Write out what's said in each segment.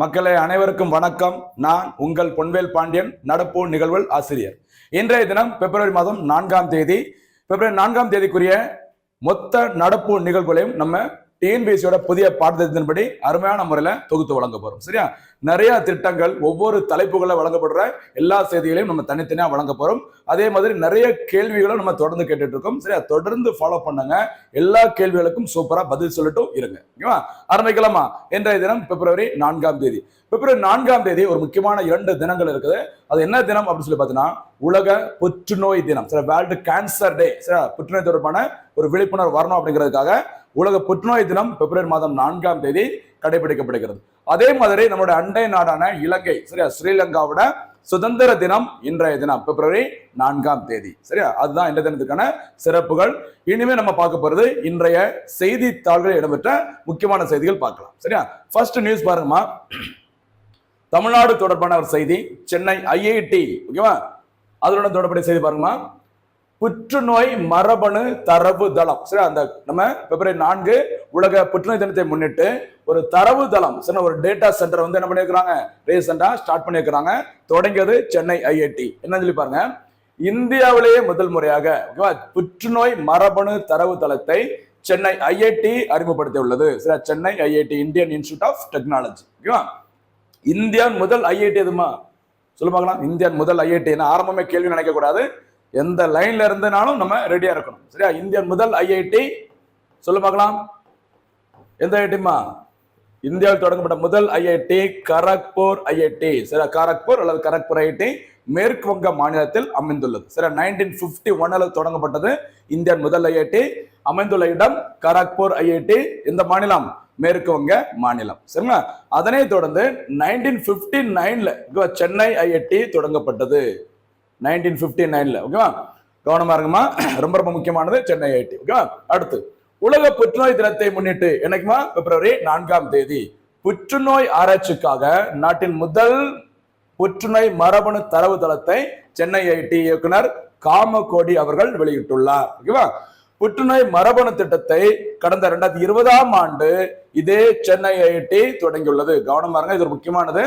மக்களே அனைவருக்கும் வணக்கம். நான் உங்கள் பொன்வேல் பாண்டியன் நடப்பு நிகழ்வுகள் ஆசிரியர். இன்றைய தினம் பிப்ரவரி மாதம் நான்காம் தேதி பிப்ரவரி நான்காம் தேதிக்குரிய மொத்த நடப்பு நிகழ்வுகளையும் நம்ம டிஎன்பிஎஸ்சியோட புதிய பாடத்திட்டத்தின்படி அருமையான முறையில் தொகுத்து வழங்க போறோம். சரியா? நிறைய திட்டங்கள் ஒவ்வொரு தலைப்புகளில் வழங்கப்படுற எல்லா செய்திகளையும் நம்ம தனித்தனியாக வழங்க போறோம். அதே மாதிரி நிறைய கேள்விகளும் நம்ம தொடர்ந்து கேட்டுட்டு இருக்கோம் சரியா? தொடர்ந்து ஃபாலோ பண்ணுங்க. எல்லா கேள்விகளுக்கும் சூப்பரா பதில் சொல்லிட்டும் இருங்க. ஓகேவா? ஆரம்பிக்கலாமா இன்றைய தினம் பிப்ரவரி நான்காம் தேதி. பிப்ரவரி நான்காம் தேதி ஒரு முக்கியமான இரண்டு தினங்கள் இருக்குது. அது என்ன தினம் அப்படின்னு சொல்லி பார்த்தீங்கன்னா உலக புற்றுநோய் தினம். சரி வேர்ல்டு கேன்சர் டே சரி புற்றுநோய் தொடர்பான ஒரு விழிப்புணர்வு வரணும் அப்படிங்கிறதுக்காக உலக புற்றுநோய் தினம் பிப்ரவரி மாதம் நான்காம் தேதி கடைபிடிக்கப்படுகிறது. அதே மாதிரி நம்மளுடைய அண்டை நாடான இலங்கை சரியா? ஸ்ரீலங்காவோட சுதந்திர தினம் இன்றைய தினம் பிப்ரவரி நான்காம் தேதி சரியா? அதுதான் இந்த தினத்துக்கான சிறப்புகள். இனிமே நம்ம பார்க்க போறது இன்றைய செய்தித்தாள்களில் இடம்பெற்ற முக்கியமான செய்திகள் பார்க்கலாம் சரியா? ஃபர்ஸ்ட் நியூஸ் பாருங்கம்மா. தமிழ்நாடு தொடர்பான ஒரு செய்தி சென்னை ஐஐடி ஓகேவா அதனுடன் தொடர்புடைய செய்தி பாருங்கம்மா. புற்றுநோய் மரபணு தரவு தளம். சரி அந்த நம்ம பிப்ரவரி நான்கு உலக புற்றுநோய் தினத்தை முன்னிட்டு ஒரு தரவு தளம். சரி ஒரு டேட்டா சென்டர் வந்து என்ன பண்ணியிருக்கிறாங்க? ரீசெண்டா ஸ்டார்ட் பண்ணியிருக்கிறாங்க. தொடங்கியது சென்னை ஐஐடி. என்ன சொல்லி பாருங்க. இந்தியாவிலேயே முதல் முறையாக ஓகேவா புற்றுநோய் மரபணு தரவு தளத்தை சென்னை ஐஐடி அறிமுகப்படுத்தி உள்ளது சரி Chennai IIT Indian Institute of Technology ஓகேவா இந்தியாவின் முதல் ஐஐடி எதுமா? சொல்ல பார்க்கலாம். இந்தியாவின் முதல் ஐஐடி. ஆரம்பமே கேள்வி நினைக்க கூடாது எந்த லைன்ல இருந்தனாலும் நம்ம ரெடியா இருக்கணும். சரியா? இந்தியன் முதல் ஐஐடி சொல்ல பார்க்கலாம். எந்த ஐஐடிமா இந்தியாவில் தொடங்கப்பட்ட முதல் ஐஐடி கரக்பூர் ஐஐடி சரியா? கரக்பூர் அல்லது கரக்பூர் ஐஐடி மேற்கு வங்க மாநிலத்தில் அமைந்துள்ளது. சரியா? நைன்டீன் பிப்டி ஒன்னில் தொடங்கப்பட்டது இந்தியன் முதல் ஐஐடி அமைந்துள்ள இடம் கரக்பூர் ஐஐடி இந்த மாநிலம்? மேற்கு வங்க மாநிலம். சரிங்களா? அதனை தொடர்ந்து நைன்டீன் பிப்டி நைன்ல சென்னை ஐஐடி தொடங்கப்பட்டது. நைன்டீன் பிப்டி நைன்ல. ஓகேவா கவனமா இருக்குமா ரொம்ப ரொம்ப முக்கியமானது சென்னை ஐடி ஓகேவா அடுத்து உலக புற்றுநோய் தினத்தை முன்னிட்டு என்னைக்குமா? பிப்ரவரி நான்காம் தேதி. புற்றுநோய் ஆராய்ச்சிக்காக நாட்டின் முதல் புற்றுநோய் மரபணு தரவு தளத்தை சென்னை ஐடி இயக்குனர் காமகோடி அவர்கள் வெளியிட்டுள்ளார். ஓகேவா புற்றுநோய் மரபணு திட்டத்தை கடந்த ரெண்டாயிரத்தி இருபதாம் ஆண்டு இதே சென்னை ஐஐடி தொடங்கியுள்ளது. கவனமா இருங்க இது ஒரு முக்கியமானது.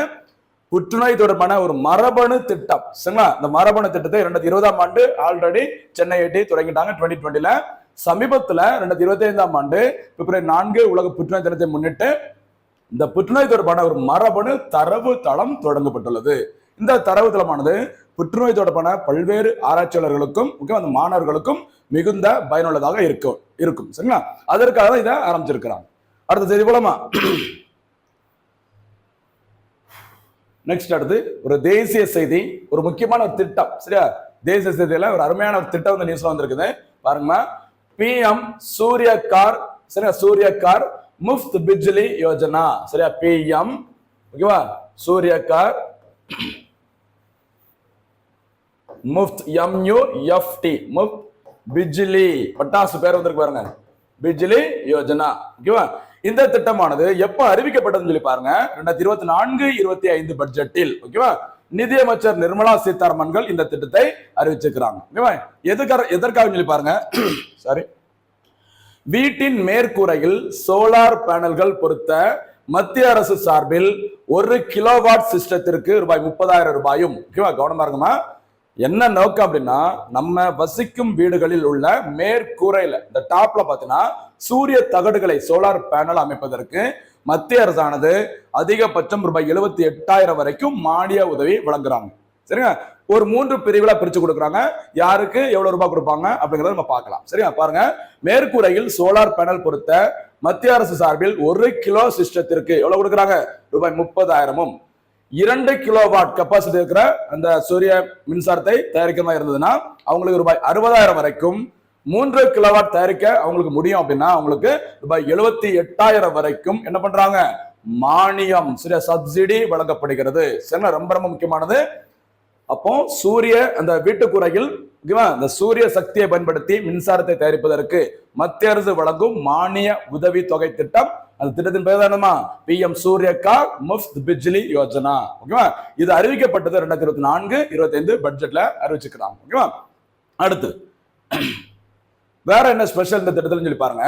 புற்றுநோய் தொடர்பான ஒரு மரபணு திட்டம். சரிங்களா? இந்த மரபணு திட்டத்தை ரெண்டாயிரத்தி இருபதாம் ஆண்டு ஆல்ரெடி சென்னை ஐடி தொடங்கிட்டாங்க டுவெண்ட்டி டுவெண்ட்டில சமீபத்துல ரெண்டாயிரத்தி இருபத்தி ஐந்தாம் ஆண்டு பிப்ரவரி நான்கு உலக புற்றுநோய் தினத்தை முன்னிட்டு இந்த புற்றுநோய் தொடர்பான ஒரு மரபணு தரவு தளம் தொடங்கப்பட்டுள்ளது. இந்த தரவு தளமானது புற்றுநோய் தொடர்பான பல்வேறு ஆராய்ச்சியாளர்களுக்கும் முக்கியம் அந்த மாணவர்களுக்கும் மிகுந்த பயனுள்ளதாக இருக்கும். இருக்கும். சரிங்களா? அதற்காக தான் இதை ஆரம்பிச்சிருக்கிறாங்க. அடுத்த செய்தி போலாமா? நெக்ஸ்ட் அடுத்து ஒரு தேசிய செய்தி ஒரு முக்கியமான ஒரு திட்டம். சரியா? தேசிய செய்தியில ஒரு அருமையான ஒரு திட்டம் வந்து நியூஸ்ல வந்திருக்குது. பாருங்கம்மா. பிஎம் சூரிய? கார் சரியா சூரிய கார் முஃப்த் பிஜ்லி யோஜனா சரியா பிஎம் ஓகேவா சூரிய கார் முஃப்த் எம்யூ எஃப்டி முஃப்த் பிஜ்லி பட்டாசு பேர் வந்திருக்கு பாருங்க. பிஜ்லி யோஜனா ஓகேவா இந்த திட்டமானது எப்ப அறிவிக்கப்பட்டதுன்னு சொல்லி பாருங்க. ரெண்டாயிரத்தி இருபத்தி நான்கு இருபத்தி ஐந்து பட்ஜெட்டில் ஓகேவா நிதியமைச்சர் நிர்மலா சீதாராமன்கள் இந்த திட்டத்தை அறிவிச்சிருக்கிறாங்க. ஓகேவா எதுக்காக எதற்காக சொல்லி பாருங்க. சாரி வீட்டின் மேற்கூரையில் சோலார் பேனல்கள் பொருத்த மத்திய அரசு சார்பில் ஒரு கிலோவாட் சிஸ்டத்திற்கு ரூபாய் முப்பதாயிரம் ரூபாயும். ஓகேவா கவனமா இருக்குமா என்ன நோக்கம் அப்படின்னா நம்ம வசிக்கும் வீடுகளில் உள்ள மேற்கூரையில இந்த டாப்ல பாத்தீங்கன்னா சூரிய தகடுகளை சோலார் பேனல் அமைப்பதற்கு மத்திய அரசானது அதிகபட்சம் ரூபாய் எழுபத்தி எட்டாயிரம் வரைக்கும் மானிய உதவி வழங்குறாங்க. சரிங்க ஒரு மூன்று பிரிவுல பிரிச்சு கொடுக்குறாங்க. யாருக்கு எவ்வளவு ரூபாய் கொடுப்பாங்க அப்படிங்கறத நம்ம பார்க்கலாம். சரியா? பாருங்க. மேற்கூரையில் சோலார் பேனல் பொறுத்த மத்திய அரசு சார்பில் ஒரு கிலோ சிஸ்டத்திற்கு எவ்வளவு கொடுக்குறாங்க? ரூபாய் முப்பதாயிரமும். இரண்டு கிலோவாட் கெப்பாசிட்டி இருக்கிற அந்த சூரிய மின்சாரத்தை தயாரிக்கிற மாதிரி இருந்ததுன்னா அவங்களுக்கு ரூபாய் அறுபதாயிரம் வரைக்கும் மூன்று கிலோவாட் தயாரிக்க அவங்களுக்கு முடியும் அப்படின்னா அவங்களுக்கு ரூபாய் எழுபத்தி எட்டாயிரம் வரைக்கும் என்ன பண்றாங்க? மானியம் சரியா சப்சிடி வழங்கப்படுகிறது. சரிங்களா? ரொம்ப ரொம்ப முக்கியமானது. அப்போ சூரிய அந்த வீட்டுக்குறையில் ஓகேவா இந்த சூரிய சக்தியை பயன்படுத்தி மின்சாரத்தை தயாரிப்பதற்கு மத்திய அரசு வழங்கும் மானிய உதவி தொகை திட்டம் அந்த திட்டத்தின் பேர் என்னமா பி எம் சூரியகா முஃப்த் பிஜ்லி யோஜனா. ஓகேவா? இது அறிவிக்கப்பட்டது ரெண்டாயிரத்தி இருபத்தி நான்கு இருபத்தி ஐந்து பட்ஜெட்ல அறிவிச்சுக்கிறாங்க ஓகேவா? அடுத்து வேற என்ன ஸ்பெஷல் இந்த திட்டத்தில் சொல்லி பாருங்க.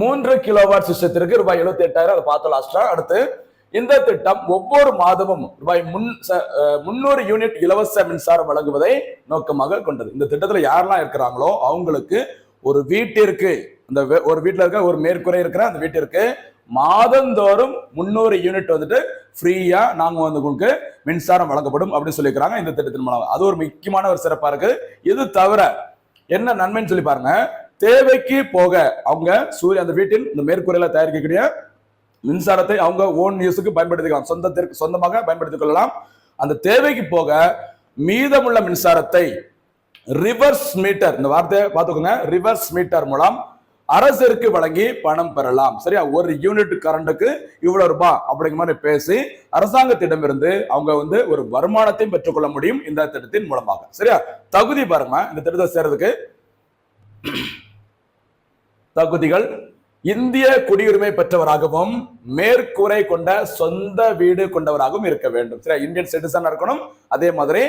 மூன்று கிலோவாட் சிஸ்டத்திற்கு ரூபாய் எழுபத்தி எட்டாயிரம் அதை பார்த்தோம் லாஸ்டா அடுத்து இந்த திட்டம் ஒவ்வொரு மாதமும் ரூபாய் முன் முன்னூறு யூனிட் இலவச மின்சாரம் வழங்குவதை நோக்கமாக கொண்டது. இந்த திட்டத்தில் யாரெல்லாம் இருக்கிறாங்களோ அவங்களுக்கு ஒரு வீட்டிற்கு அந்த ஒரு வீட்டில் இருக்க ஒரு மேற்கூரை இருக்கிற அந்த வீட்டிற்கு மாதந்தோறும் முன்னூறு யூனிட் வந்துட்டு ஃப்ரீயா நாங்க வந்து உங்களுக்கு மின்சாரம் வழங்கப்படும் அப்படின்னு சொல்லியிருக்கிறாங்க இந்த திட்டத்தின் மூலம். அது ஒரு முக்கியமான ஒரு சிறப்பா இருக்கு. இது தவிர என்ன நன்மைன்னு சொல்லி பாருங்க. தேவைக்கு போக அவங்க சூரிய அந்த வீட்டில் இந்த மேற்கூரையில தயாரிக்கக்கூடிய மின்சாரத்தை அவங்க ஓன் யூஸுக்கு பயன்படுத்திக்கலாம். சொந்தத்திற்கு சொந்தமாக பயன்படுத்திக் கொள்ளலாம். அந்த தேவைக்கு போக மீதமுள்ள மின்சாரத்தை ரிவர்ஸ் மீட்டர். இந்த வார்த்தையை பார்த்துக்கோங்க. ரிவர்ஸ் மீட்டர் மூலம் அரசிற்கு வழங்கி பணம் பெறலாம். சரியா? ஒரு யூனிட் கரண்ட்டுக்கு இவ்வளவு ரூபாய் அப்படிங்கிற மாதிரி பேசி அரசாங்கத்திடமிருந்து அவங்க வந்து ஒரு வருமானத்தையும் பெற்றுக்கொள்ள முடியும் இந்த திட்டத்தின் மூலமாக. சரியா? தகுதி பாருங்க. இந்த திட்டத்தை சேர்றதுக்கு தகுதிகள் இந்திய குடியுரிமை பெற்றவராகவும் மேற்கூரை கொண்ட சொந்த வீடு கொண்டவராகவும் இருக்க வேண்டும். சரியா? இந்தியன் சிட்டிசன் இருக்கணும். அதே மாதிரி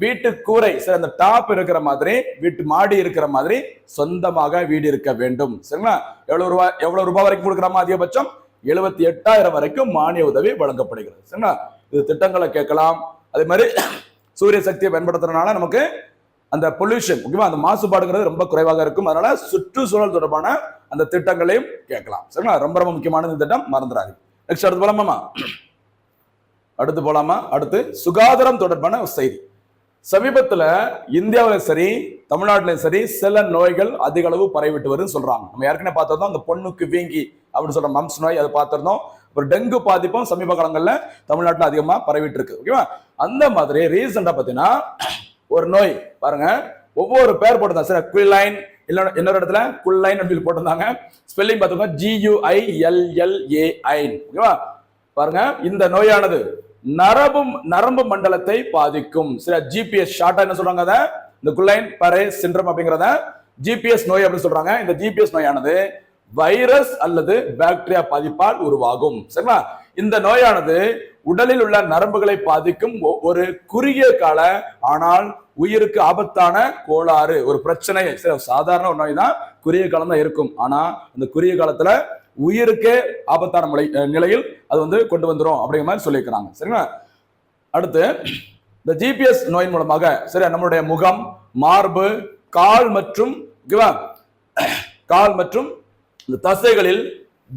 வீட்டு கூரை சரி அந்த டாப் இருக்கிற மாதிரி வீட்டு மாடி இருக்கிற மாதிரி சொந்தமாக வீடு இருக்க வேண்டும். சரிங்களா? எவ்வளவு ரூபாய் எவ்வளவு ரூபாய் வரைக்கும் கொடுக்குறாமா அதிகபட்சம்? எழுபத்தி எட்டாயிரம் வரைக்கும் மானிய உதவி வழங்கப்படுகிறது. சரிங்களா? இது திட்டங்களை கேட்கலாம். அதே மாதிரி சூரிய சக்தியை பயன்படுத்துறதுனால நமக்கு அந்த பொல்யூஷன் முக்கியமா அந்த மாசுபாடுங்கிறது ரொம்ப குறைவாக இருக்கும். அதனால சுற்றுச்சூழல் தொடர்பான அந்த திட்டங்களையும் கேட்கலாம். சரிங்களா? ரொம்ப ரொம்ப முக்கியமான இந்த திட்டம். மறந்துடாது நெக்ஸ்ட் அடுத்து போலாமா அடுத்து போலாமா? அடுத்து சுகாதாரம் தொடர்பான ஒரு செய்தி. சமீபத்தில் இந்தியாவிலும் சரி தமிழ்நாட்டிலும் சரி சில நோய்கள் அதிக அளவு பரவிட்டு வருதுன்னு சொல்றாங்க. நம்ம ஏற்கனவே பார்த்துருந்தோம் அந்த பொண்ணுக்கு வீங்கி அப்படின்னு சொல்ற மம்ஸ் நோய் அதை பார்த்துருந்தோம். ஒரு டெங்கு பாதிப்பும் சமீப காலங்களில் தமிழ்நாட்டில் அதிகமாக பரவிட்டு இருக்கு ஓகேவா அந்த மாதிரி ரீசெண்டாக பார்த்தீங்கன்னா ஒரு நோய் பாருங்க. ஒவ்வொரு பேர் போட்டிருந்தாங்க. சரி குயிலைன் இல்லை இன்னொரு இடத்துல குல்லைன் அப்படின்னு போட்டிருந்தாங்க. ஸ்பெல்லிங் பார்த்துக்கோங்க ஜியூஐஎல்எல்ஏஐன் ஓகேவா பாருங்க இந்த நோயானது நரம்பு நரம்பு மண்டலத்தை பாதிக்கும். சில ஜிபிஎஸ் ஷார்ட்டா என்ன சொல்றாங்க அதை? இந்த குலைன் பரே சிண்ட்ரம் அப்படிங்கிறத ஜிபிஎஸ் நோய் அப்படின்னு சொல்றாங்க. இந்த ஜிபிஎஸ் நோயானது வைரஸ் அல்லது பாக்டீரியா பாதிப்பால் உருவாகும். சரிங்களா? இந்த நோயானது உடலில் உள்ள நரம்புகளை பாதிக்கும். ஒரு குறுகிய கால ஆனால் உயிருக்கு ஆபத்தான கோளாறு. ஒரு பிரச்சனை. சாதாரண ஒரு நோய் தான் குறுகிய காலம் தான் இருக்கும். ஆனா அந்த குறுகிய காலத்துல உயிருக்கே ஆபத்தான முறை நிலையில் அது வந்து கொண்டு வந்துடும் அப்படிங்கிற மாதிரி சொல்லியிருக்கிறாங்க. சரிங்களா? அடுத்து இந்த ஜிபிஎஸ் நோயின் மூலமாக சரி நம்மளுடைய முகம் மார்பு கால் மற்றும் ஓகேவா? கால் மற்றும் இந்த தசைகளில்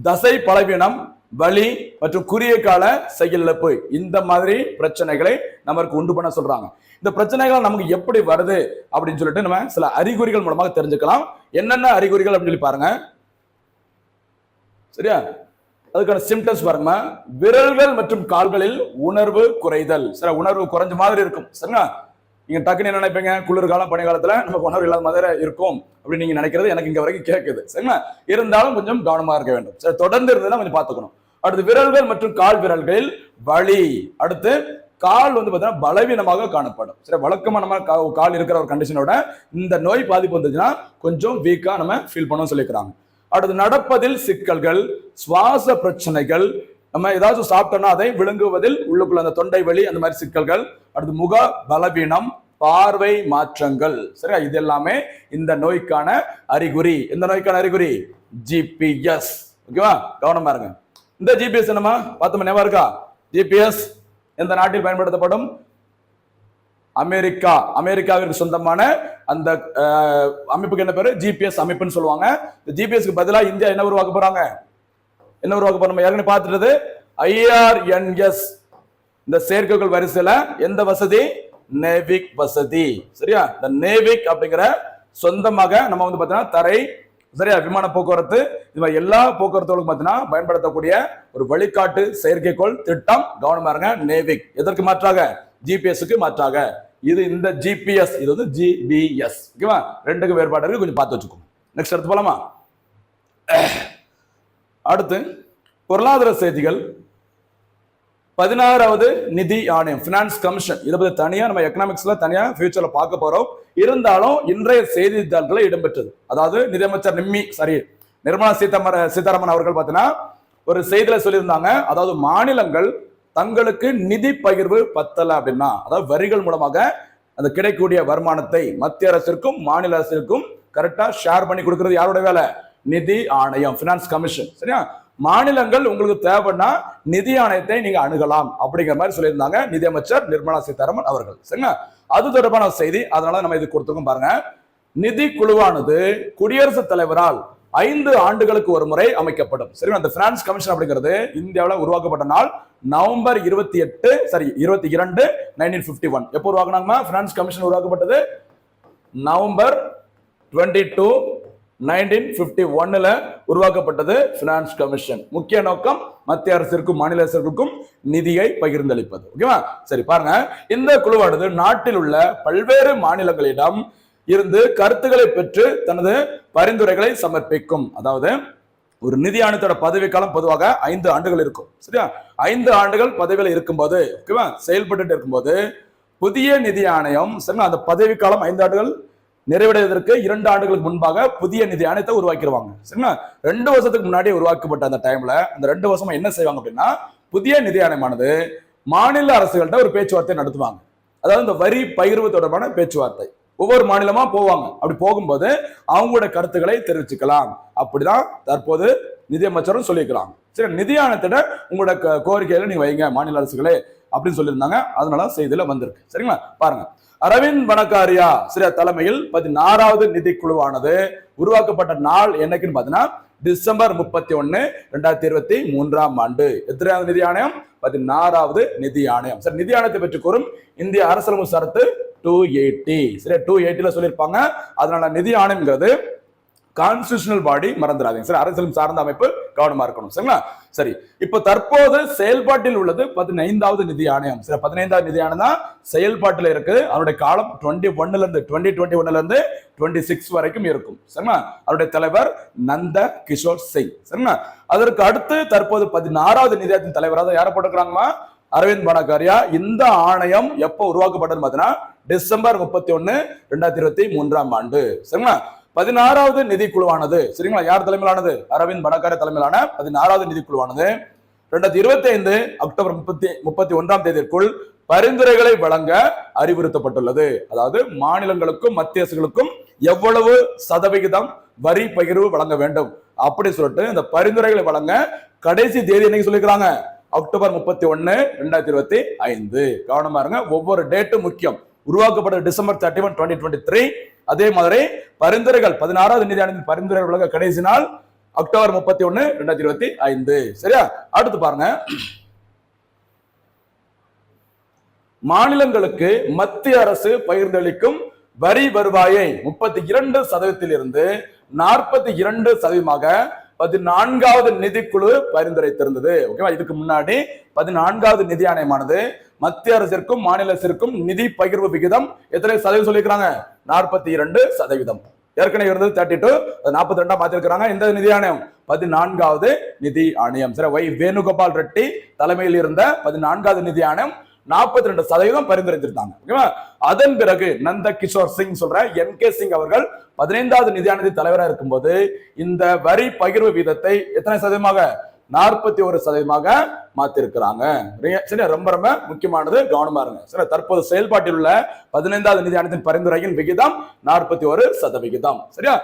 தசை பலவீனம் வலி மற்றும் குறுகிய கால செயலிழப்பு இந்த மாதிரி பிரச்சனைகளை நமக்கு உண்டு பண்ண சொல்றாங்க. இந்த பிரச்சனைகள் நமக்கு எப்படி வருது அப்படின்னு சொல்லிட்டு நம்ம சில அறிகுறிகள் மூலமாக தெரிஞ்சுக்கலாம். என்னென்ன அறிகுறிகள் அப்படின்னு சொல்லி பாருங்க. சரியா? அதுக்கான சிம்டம்ஸ் பாருங்க விரல்கள் மற்றும் கால்களில் உணர்வு குறைதல். சரி உணர்வு குறைஞ்ச மாதிரி இருக்கும். சரிங்களா? நீங்க டக்குன்னு என்ன நினைப்பீங்க? குளிர்காலம் பனி காலத்துல நமக்கு உணர்வு இல்லாத மாதிரி இருக்கும் அப்படின்னு நீங்க நினைக்கிறது எனக்கு இங்க வரைக்கும் கேட்குது சரிங்களா? இருந்தாலும் கொஞ்சம் கவனமா இருக்க வேண்டும். சரி தொடர்ந்து இருந்ததுன்னா கொஞ்சம் பார்த்துக்கணும். அடுத்து விரல்கள் மற்றும் கால் விரல்களில் வலி. அடுத்து கால் வந்து பார்த்தீங்கன்னா பலவீனமாக காணப்படும். சரி வழக்கமாக நம்ம கால் இருக்கிற ஒரு கண்டிஷனோட இந்த நோய் பாதிப்பு வந்துச்சுன்னா கொஞ்சம் வீக்கா நம்ம ஃபீல் பண்ணணும்னு சொல்லிக்கிறாங்க. அடுத்து நடப்பதில் சிக்கல்கள் சுவாச பிரச்சனைகள் நம்ம ஏதாச்சும் சாப்பிட்டோம்னா அதை விழுங்குவதில் உள்ளுக்குள்ள அந்த தொண்டை வலி அந்த மாதிரி சிக்கல்கள். அடுத்து முக பலவீனம் பார்வை மாற்றங்கள். சரியா? இது எல்லாமே இந்த நோய்க்கான அறிகுறி. இந்த நோய்க்கான அறிகுறி? ஜிபிஎஸ் ஓகேவா? கவனமா இருங்க. இந்த ஜிபிஎஸ் என்னமா பார்த்தோம் ஞாபகம் இருக்கா? ஜிபிஎஸ் எந்த நாட்டில் பயன்படுத்தப்படும்? அமெரிக்கா அமெரிக்காவிற்கு சொந்தமான அந்த அமைப்புக்கு என்ன பேரு? ஜிபிஎஸ் அமைப்புன்னு சொல்லுவாங்க. இந்த ஜிபிஎஸ்க்கு பதிலாக இந்தியா என்ன உருவாக்க போறாங்க? என்ன உருவாக்க போறோம் நம்ம ஏற்கனவே பார்த்துட்டு ஐஆர்என்எஸ் இந்த செயற்கைகள் வரிசையில எந்த வசதி? நேவிக் வசதி. சரியா? இந்த நேவிக் அப்படிங்கிற சொந்தமாக நம்ம வந்து பார்த்தீங்கன்னா தரை சரியா? விமான போக்குவரத்து இது மாதிரி எல்லா போக்குவரத்துகளுக்கும் பார்த்தீங்கன்னா பயன்படுத்தக்கூடிய ஒரு வழிகாட்டு செயற்கைக்கோள் திட்டம். கவனமா இருங்க. நேவிக். எதற்கு மாற்றாக? ஜிபிஎஸ்க்கு மாற்றாக. இது இந்த ஜிபிஎஸ் இது வந்து ஜிபிஎஸ் ஓகேவா ரெண்டுக்கு வேறுபாடு இருக்கு கொஞ்சம் பார்த்து வச்சுக்கோங்க. நெக்ஸ்ட் எடுத்து போலாமா? அடுத்து பொருளாதார செய்திகள். பதினாறாவது நிதி ஆணையம் பினான்ஸ் கமிஷன் இதை பத்தி தனியா நம்ம எக்கனாமிக்ஸ்ல தனியா ஃபியூச்சர்ல பார்க்க போறோம். இருந்தாலும் இன்றைய செய்தித்தாள்களை இடம்பெற்றது. அதாவது நிதியமைச்சர் நிம்மி சாரி நிர்மலா சீதாமர சீதாராமன் அவர்கள் பார்த்தீங்கன்னா ஒரு செய்தியில சொல்லியிருந்தாங்க. அதாவது மாநிலங்கள் தங்களுக்கு நிதி பகிர்வு பத்தல அப்படின்னா அதாவது வரிகள் மூலமாக அந்த கிடைக்கக்கூடிய வருமானத்தை மத்திய அரசிற்கும் மாநில அரசிற்கும் கரெக்டா ஷேர் பண்ணி கொடுக்கறது யாரோட வேலை? நிதி ஆணையம் பினான்ஸ் கமிஷன் சரியா? மாநிலங்கள் உங்களுக்கு தேவைன்னா நிதி ஆணையத்தை நீங்க அணுகலாம் அப்படிங்கிற மாதிரி சொல்லியிருந்தாங்க நிதியமைச்சர் நிர்மலா சீதாராமன் அவர்கள். சரிங்களா? அது தொடர்பான செய்தி அதனால நம்ம இது கொடுத்துருக்கோம் பாருங்க. நிதி குழுவானது குடியரசுத் தலைவரால் ஐந்து ஆண்டுகளுக்கு ஒரு முறை அமைக்கப்படும். சரி அந்த பிரான்ஸ் கமிஷன் அப்படிங்கிறது இந்தியாவில் உருவாக்கப்பட்ட நாள் நவம்பர் இருபத்தி எட்டு சரி இருபத்தி இரண்டு நைன்டீன் பிப்டி ஒன் எப்போ உருவாக்குனாங்கம்மா? பிரான்ஸ் கமிஷன் உருவாக்கப்பட்டது November twenty two nineteen fifty ஒன்னுல உருவாக்கப்பட்டது பினான்ஸ் கமிஷன் முக்கிய நோக்கம் மத்திய அரசிற்கும் மாநில அரசுக்கும் நிதியை பகிர்ந்தளிப்பது. ஓகேவா? சரி பாருங்க. இந்த குழுவானது நாட்டில் உள்ள பல்வேறு மாநிலங்களிடம் இருந்து கருத்துக்களை பெற்று தனது பரிந்துரைகளை சமர்ப்பிக்கும். அதாவது ஒரு நிதி ஆணையத்தோட பதவிக்காலம் பொதுவாக ஐந்து ஆண்டுகள் இருக்கும். சரியா? ஐந்து ஆண்டுகள் பதவியில் இருக்கும்போது ஓகேவா செயல்பட்டு இருக்கும்போது புதிய நிதி ஆணையம் சரிங்களா? அந்த பதவிக்காலம் ஐந்து ஆண்டுகள் நிறைவடைவதற்கு இரண்டு ஆண்டுகளுக்கு முன்பாக புதிய நிதி ஆணையத்தை உருவாக்கிடுவாங்க. சரிங்களா? ரெண்டு வருஷத்துக்கு முன்னாடி உருவாக்கப்பட்ட அந்த டைம்ல அந்த ரெண்டு வருஷமா என்ன செய்வாங்க அப்படின்னா புதிய நிதி ஆணையமானது மாநில அரசுகள்கிட்ட ஒரு பேச்சுவார்த்தை நடத்துவாங்க. அதாவது இந்த வரி பகிர்வு தொடர்பான பேச்சுவார்த்தை. ஒவ்வொரு மாநிலமா போவாங்க. அப்படி போகும்போது அவங்களோட கருத்துக்களை தெரிவிச்சுக்கலாம். அப்படிதான் தற்போது நிதியமைச்சரும் சொல்லியிருக்கிறாங்க. சரி நிதி ஆணையத்திட உங்களோட க- நீங்க வைங்க மாநில அரசுகளே அப்படின்னு சொல்லியிருந்தாங்க. அதனால செய்தியில வந்திருக்கு. சரிங்களா? பாருங்க. அரவிந்த் பணக்காரியா சரியா தலைமையில் பதினாறாவது நிதி குழுவானது உருவாக்கப்பட்ட நாள் என்னைக்குன்னு பாத்தீங்கன்னா டிசம்பர் முப்பத்தி ஒன்னு ரெண்டாயிரத்தி இருபத்தி மூன்றாம் ஆண்டு. எத்தனையாவது நிதி ஆணையம்? பதினாறாவது நிதி ஆணையம். சரி நிதி ஆணையத்தை பற்றி கூறும். இந்திய அரசியலமைப்பு சரத்து டூ எயிட்டி சரி டூ எயிட்டில சொல்லியிருப்பாங்க. அதனால நிதி ஆணையம்ங்கிறது கான்ஸ்டியூஷனல் பாடி மறந்துடாதீங்க. சரி அரசியலும் சார்ந்த அமைப்பு கவனமா இருக்கணும். சரிங்களா? சரி இப்போ தற்போது செயல்பாட்டில் உள்ளது பதினைந்தாவது நிதி ஆணையம். சரி பதினைந்தாவது நிதி ஆணையம் தான் செயல்பாட்டில் இருக்கு. அவருடைய காலம் டுவெண்ட்டி ஒன்னுல இருந்து டுவெண்ட்டி டுவெண்ட்டி ஒன்னுல இருந்து டுவெண்ட்டி சிக்ஸ் வரைக்கும் இருக்கும். சரிங்களா? அவருடைய தலைவர் நந்த கிஷோர் சிங். சரிங்களா? அதற்கு அடுத்து தற்போது பதினாறாவது நிதியத்தின் தலைவராக யாரை போட்டுக்கிறாங்கம்மா அரவிந்த் பணக்காரியா இந்த ஆணையம் எப்போ உருவாக்கப்பட்டது பார்த்தீங்கன்னா டிசம்பர் முப்பத்தி ஒன்னு ரெண்டாயிரத்தி இருபத்தி மூன்றாம் ஆண்டு. சரிங்களா? பதினாறாவது நிதி குழுவானது சரிங்களா? யார் தலைமையிலானது? அரவிந்த் பணக்கார தலைமையிலான பதினாறாவது நிதிக்குழுவானது. ரெண்டாயிரத்தி இருபத்தி ஐந்து அக்டோபர் முப்பத்தி முப்பத்தி ஒன்றாம் தேதிக்குள் பரிந்துரைகளை வழங்க அறிவுறுத்தப்பட்டுள்ளது. அதாவது மாநிலங்களுக்கும் மத்திய அரசுகளுக்கும் எவ்வளவு சதவிகிதம் வரி பகிர்வு வழங்க வேண்டும்? அப்படி சொல்லிட்டு இந்த பரிந்துரைகளை வழங்க கடைசி தேதி என்னைக்கு சொல்லிக்கிறாங்க அக்டோபர் முப்பத்தி ஒன்னு ரெண்டாயிரத்தி இருபத்தி ஐந்து. கவனமா இருங்க. ஒவ்வொரு டேட்டும் முக்கியம். உருவாக்கப்பட்ட December thirty one twenty twenty three அதே மாதிரி பரிந்துரைகள் பதினாறாவது நிதி ஆணையத்தின் பரிந்துரைகள் உலக கடைசி நாள் அக்டோபர் முப்பத்தி ஒன்னு ரெண்டாயிரத்தி இருபத்தி ஐந்து. சரியா? அடுத்து பாருங்க. மாநிலங்களுக்கு மத்திய அரசு பகிர்ந்தளிக்கும் வரி வருவாயை முப்பத்தி இரண்டு சதவீதத்தில் இருந்து நாற்பத்தி இரண்டு சதவீதமாக பதினான்காவது நிதிக்குழு பரிந்துரைத்திருந்தது ஓகேவா இதுக்கு முன்னாடி பதினான்காவது நிதி ஆணையமானது மத்திய அரசிற்கும் மாநில அரசிற்கும் நிதி பகிர்வு விகிதம் எத்தனை சதவீதம் சொல்லியிருக்கிறாங்க? நாற்பத்தி இரண்டு சதவீதம். ஏற்கனவே இருந்தது தேர்ட்டி டூ நாற்பத்தி ரெண்டா மாத்திருக்கிறாங்க. இந்த நிதி ஆணையம் பதினான்காவது நிதி ஆணையம். சரி ஒய் வேணுகோபால் ரெட்டி தலைமையில் இருந்த பதினான்காவது நிதி ஆணையம் நாற்பத்தி ரெண்டு சதவீதம் பரிந்துரைத்திருந்தாங்க. ஓகேவா? அதன் பிறகு நந்த கிஷோர் சிங் சொல்ற என் கே சிங் அவர்கள் பதினைந்தாவது நிதி தலைவராக இருக்கும்போது இந்த வரி பகிர்வு வீதத்தை எத்தனை சதவீதமாக? நாற்பத்தி ஒரு சதவீதமாக மாத்திருக்கிறாங்க. சரியா? ரொம்ப ரொம்ப முக்கியமானது. கவனமா இருங்க. சரி தற்போது செயல்பாட்டில் உள்ள பதினைந்தாவது நிதி ஆணையத்தின் பரிந்துரையின் விகிதம் நாற்பத்தி ஒரு சதவிகிதம். சரியா?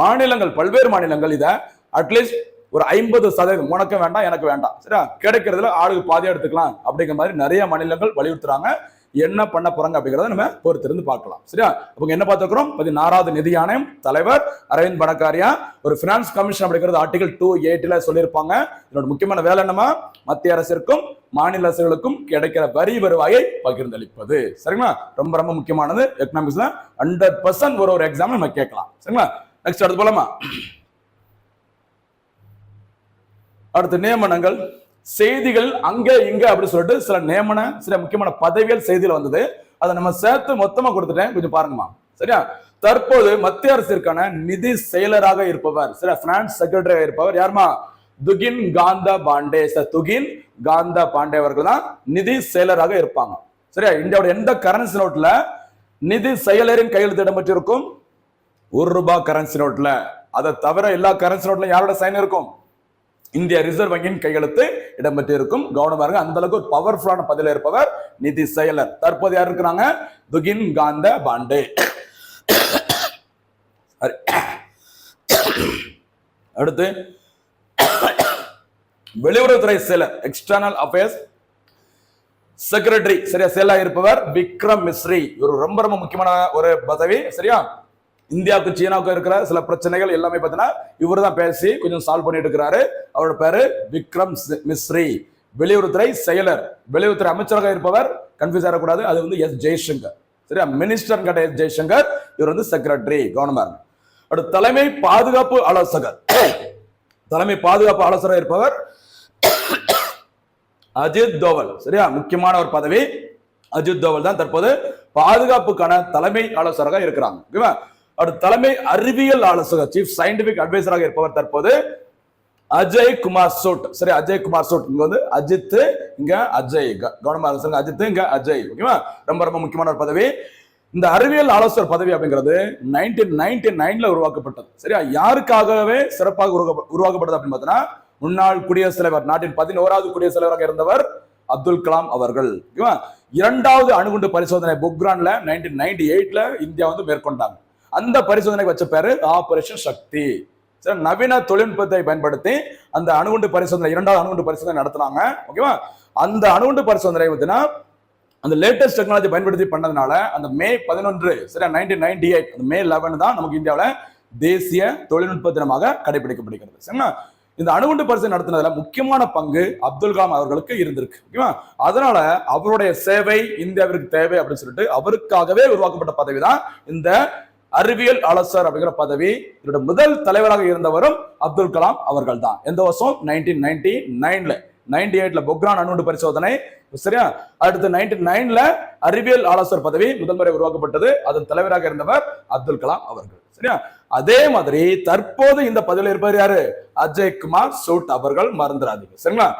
மாநிலங்கள் பல்வேறு மாநிலங்கள் இதை அட்லீஸ்ட் ஒரு ஐம்பது சதவீதம் உனக்கு வேண்டாம் எனக்கு வேண்டாம். சரியா? கிடைக்கிறதுல ஆளுக்கு பாதியா எடுத்துக்கலாம். அப்படிங்கிற மாதிரி நிறைய மாநிலங்கள் வலியுறுத்துறாங்க. என்ன பண்ண போறாங்க அப்படிங்கறத நம்ம பொறுத்திருந்து பார்க்கலாம். சரியா? அவங்க என்ன பார்த்துக்கிறோம் பதினாறாவது நிதி ஆணையம் தலைவர் அரவிந்த் பணக்காரியா ஒரு பினான்ஸ் கமிஷன் அப்படிங்கிறது ஆர்டிகல் டூ எயிட்ல சொல்லியிருப்பாங்க. இதனோட முக்கியமான வேலை என்னமா மத்திய அரசிற்கும் மாநில அரசுகளுக்கும் கிடைக்கிற வரி வருவாயை பகிர்ந்தளிப்பது. சரிங்களா? ரொம்ப ரொம்ப முக்கியமானது. எக்கனாமிக்ஸ்ல ஹண்ட்ரட் பர்சன்ட் ஒரு ஒரு எக்ஸாம் நம்ம கேட்கலாம். சரிங்களா? நெக்ஸ்ட் அடுத்து போலாமா? அடுத்து நியமனங்கள். செய்திகள் அங்கே இங்கே அப்படின்னு சொல்லிட்டு சில நியமன சில முக்கியமான பதவிகள் செய்தியில் வந்தது. அதை நம்ம சேர்த்து மொத்தமாக கொடுத்துட்டேன். கொஞ்சம் பாருங்கம்மா. சரியா? தற்போது மத்திய அரசிற்கான நிதி செயலராக இருப்பவர் சரியா பினான்ஸ் செக்ரட்டரியாக இருப்பவர் யாருமா? துகின் காந்த பாண்டே. சார் துகின் காந்த பாண்டே அவர்கள் தான் நிதி செயலராக இருப்பாங்க. சரியா? இந்தியாவோட எந்த கரன்சி நோட்ல நிதி செயலரின் கையெழுத்து இடம்பெற்றிருக்கும்? ஒரு ரூபாய் கரன்சி நோட்ல அதை தவிர எல்லா கரன்சி நோட்ல யாரோட சைன் இருக்கும்? இந்திய ரிசர்வ் வங்கியின் கையெழுத்து இடம்பெற்று இருக்கும் கவனமா இருங்க அந்த அளவுக்கு ஒரு பவர்ஃபுல்லான பதில இருப்பவர் நிதி செயலர். தற்போது யார் இருக்கிறாங்க? துகின் காந்த பாண்டே. சரி. அடுத்து வெளியுறவுத்துறை செயலர் எக்ஸ்டர்னல் அஃபேர்ஸ் செக்ரட்டரி சரியா செயலா இருப்பவர் விக்ரம் மிஸ்ரி. இவர் ரொம்ப ரொம்ப முக்கியமான ஒரு பதவி சரியா? இந்தியாவுக்கும் சீனாவுக்கும் இருக்கிற சில பிரச்சனைகள் எல்லாமே பார்த்தீங்கன்னா இவர் தான் பேசி கொஞ்சம் சால்வ் பண்ணிட்டு இருக்கிறாரு. அவரோட பேரு விக்ரம் மிஸ்ரி. வெளியுறவுத்துறை செயலர். வெளியுறவுத்துறை அமைச்சராக இருப்பவர் கன்ஃபியூஸ் ஆகக்கூடாது அது வந்து எஸ் ஜெய்சங்கர். சரியா? மினிஸ்டர் கேட்ட எஸ் ஜெய்சங்கர். இவர் வந்து செக்ரட்டரி கவர்மெண்ட் அடுத்து தலைமை பாதுகாப்பு ஆலோசகர். தலைமை பாதுகாப்பு ஆலோசகர் இருப்பவர் அஜித் தோவல். சரியா? முக்கியமான ஒரு பதவி. அஜித் தோவல் தான் தற்போது பாதுகாப்புக்கான தலைமை ஆலோசகராக இருக்கிறாங்க. ஓகேவா? அவர் தலைமை அறிவியல் ஆலோசகர் சீஃப் சயின்டிபிக் அட்வைசராக இருப்பவர் தற்போது அஜய் குமார் சூட். சரி அஜய் குமார் சூட். இங்க வந்து அஜித் இங்க அஜய். க- கவனமா இருங்க அஜித் இங்க அஜய். ஓகேவா ரொம்ப ரொம்ப முக்கியமான ஒரு பதவி. இந்த அறிவியல் ஆலோசகர் பதவி அப்படிங்கிறது நைன்டீன் நைன்டி நைன்ல உருவாக்கப்பட்டது. சரியா? யாருக்காகவே சிறப்பாக உருவாக்கப்பட்டது அப்படின்னு பார்த்தோன்னா முன்னாள் குடியரசுத் தலைவர் நாட்டின் பதினோராவது குடியரசுத் தலைவராக இருந்தவர் அப்துல் கலாம் அவர்கள். ஓகேவா இரண்டாவது அணுகுண்டு பரிசோதனை புக்ரான்ல நைன்டீன் நைன்டி எயிட்ல இந்தியா வந்து மேற்கொண்டாங்க. அந்த பரிசோதனைக்கு வச்ச பேரு ஆபரேஷன் சக்தி சரி நவீன தொழில்நுட்பத்தை பயன்படுத்தி அந்த அணுகுண்டு பரிசோதனை இரண்டாவது அணுகுண்டு பரிசோதனை நடத்துனாங்க. ஓகேவா அந்த அணுகுண்டு பரிசோதனை பார்த்தீங்கன்னா அந்த லேட்டஸ்ட் டெக்னாலஜி பயன்படுத்தி பண்ணதுனால அந்த மே பதினொன்று சரியா? நைன்டீன் நைன்டி எயிட் அந்த மே லெவன் தான் நமக்கு இந்தியாவில் தேசிய தொழில்நுட்ப தினமாக கடைபிடிக்கப்படுகிறது. சரிங்களா? இந்த அணுகுண்டு பரிசோதனை நடத்தினதுல முக்கியமான பங்கு அப்துல் கலாம் அவர்களுக்கு இருந்திருக்கு. ஓகேவா அதனால அவருடைய சேவை இந்தியாவிற்கு தேவை அப்படின்னு சொல்லிட்டு அவருக்காகவே உருவாக்கப்பட்ட பதவி தான் இந்த அறிவியல் ஆலோசர் அப்படிங்கிற பதவி இதோட முதல் தலைவராக இருந்தவரும் அப்துல் கலாம் அவர்கள் தான் எந்த வருஷம்? நைன்டீன் நைன்டி நைன்ல நைன்டி எயிட்ல பொக்ரான் அணுண்டு பரிசோதனை. சரியா? அடுத்து நைன்டி நைன்ல அறிவியல் ஆலோசர் பதவி முதல் முறை உருவாக்கப்பட்டது. அதன் தலைவராக இருந்தவர் அப்துல் கலாம் அவர்கள். சரியா? அதே மாதிரி தற்போது இந்த பதவியில் இருப்பவர் யாரு? அஜய் குமார் சூட் அவர்கள். மறந்துடாதீங்க. சரிங்களா?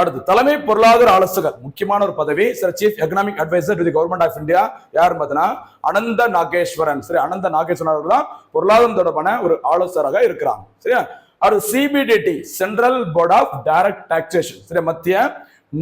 அடுத்து தலைமை பொருளாதார ஆலோசகர் முக்கியமான ஒரு பதவி sir chief economic adviser to the government of India யார் பார்த்தீங்கன்னா அனந்த நாகேஸ்வரன். சரி அனந்த நாகேஸ்வரன் அவர்கள் தான் பொருளாதாரம் தொடர்பான ஒரு ஆலோசகராக இருக்கிறாங்க. சரியா? அடுத்து CBDT central board of direct taxation சரி மத்திய